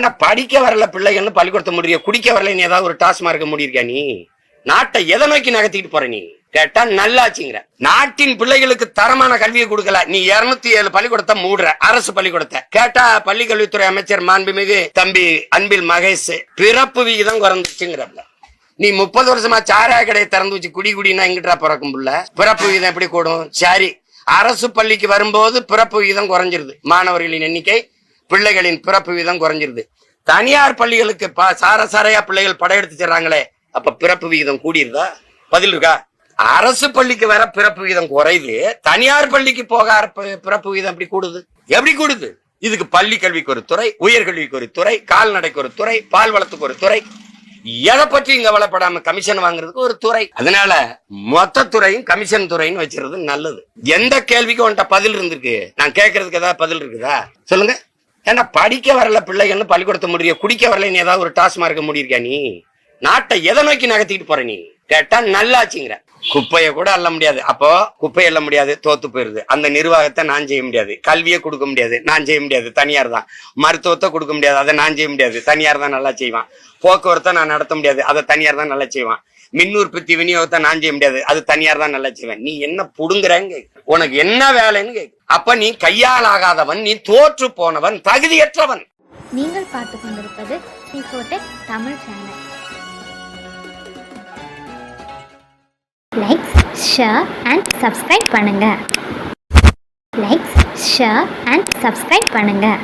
ஏன்னா படிக்க வரல பிள்ளைகள்னு பள்ளிக்கூடத்தை முடிய குடிக்க வரல நீ ஏதாவது ஒரு டாஸ்மார்க்க முடியிருக்கா நீ? நாட்டை எதை நோக்கி நகர்த்திட்டு போற நீ? கேட்டா நல்லாச்சுங்கிற. நாட்டின் பிள்ளைகளுக்கு தரமான கல்வியை கொடுக்கல. நீ இருநூத்தி ஏழு பள்ளிக்கூடத்தை மூடுற. அரசு பள்ளிக்கூடத்தை. கேட்டா பள்ளி கல்வித்துறை அமைச்சர் மாண்புமிகு தம்பி அன்பில் மகேஷ் பிறப்பு விகிதம் குறைந்துச்சுங்கிறப்ப நீ முப்பது வருஷமா சாராய கடையை திறந்து வச்சு குடி குடினா எங்கிட்டா பிறக்கும் புள்ள பிறப்பு விகிதம் எப்படி கூடும்? சரி. அரசு பள்ளிக்கு வரும்போது பிறப்பு விகிதம் குறைஞ்சிருது. மாணவர்களின் எண்ணிக்கை பிள்ளைகளின் பிறப்பு விகிதம் குறைஞ்சிருது. தனியார் பள்ளிகளுக்கு ப- சார சாரையா பிள்ளைகள் படையெடுத்து செல்றாங்களே அப்ப பிறப்பு விகிதம் கூடியிருதா? பதில் இருக்கா? அரசு பள்ளிக்கு வர பிறப்பு விகிதம் குறையுது. தனியார் பள்ளிக்கு போக பிறப்பு விகிதம் எப்படி கூடுது? எப்படி கூடுது? இதுக்கு பள்ளி கல்விக்கு ஒரு துறை உயர்கல்விக்கு ஒரு துறை கால்நடைக்கு ஒரு துறை பால் வளத்துக்கு ஒரு துறை. எதை பற்றி இங்க வளப்படாம கமிஷன் வாங்குறதுக்கு ஒரு துறை. அதனால மொத்த துறையும் கமிஷன் துறைன்னு வச்சிருது நல்லது. எந்த கேள்விக்கும் உன்கிட்ட பதில் இருந்திருக்கு? நான் கேட்கறதுக்கு ஏதாவது பதில் இருக்குதா? சொல்லுங்க. ஏன்னா படிக்க வரல பிள்ளைகள்னு பள்ளிக்கூடத்தை முடிய குடிக்க வரலன்னு ஏதாவது ஒரு டாஸ்மார்க்க முடியிருக்கா நீ? நாட்டை எதை நோக்கி நகர்த்திட்டு போற நீ? கேட்டா நல்லாச்சுங்கிற. குப்பையை கூட அள்ள முடியாது. அப்போ குப்பை அள்ள முடியாது தோத்து போயிருது. அந்த நிர்வாகத்தை நான் செய்ய முடியாது. கல்வியை கொடுக்க முடியாது. நான் செய்ய முடியாது. தனியார் தான். மருத்துவத்தை கொடுக்க முடியாது. அதை நான் செய்ய முடியாது. தனியார் தான் நல்லா செய்வான். போக்குவரத்தை நான் நடத்த முடியாது. அதை தனியார் தான் நல்லா செய்வான். மின் உற்பத்தி விநியோகத்தை நான் செய்ய முடியாது. அது தனியார் தான் நல்லா செய்வேன். நீ என்ன புடுங்குறன்னு கேக்கு. உனக்கு என்ன வேலைன்னு கேக்கு. அப்ப நீ கையால் ஆகாதவன் நீ தோற்று போனவன். தகுதியற்றவன். நீங்கள் பார்த்து கொண்டிருப்பது Tamil channel share and subscribe பண்ணுங்கள் லைக்ஸ் ஷேர் அண்ட் சப்ஸ்கிரைப் பண்ணுங்கள்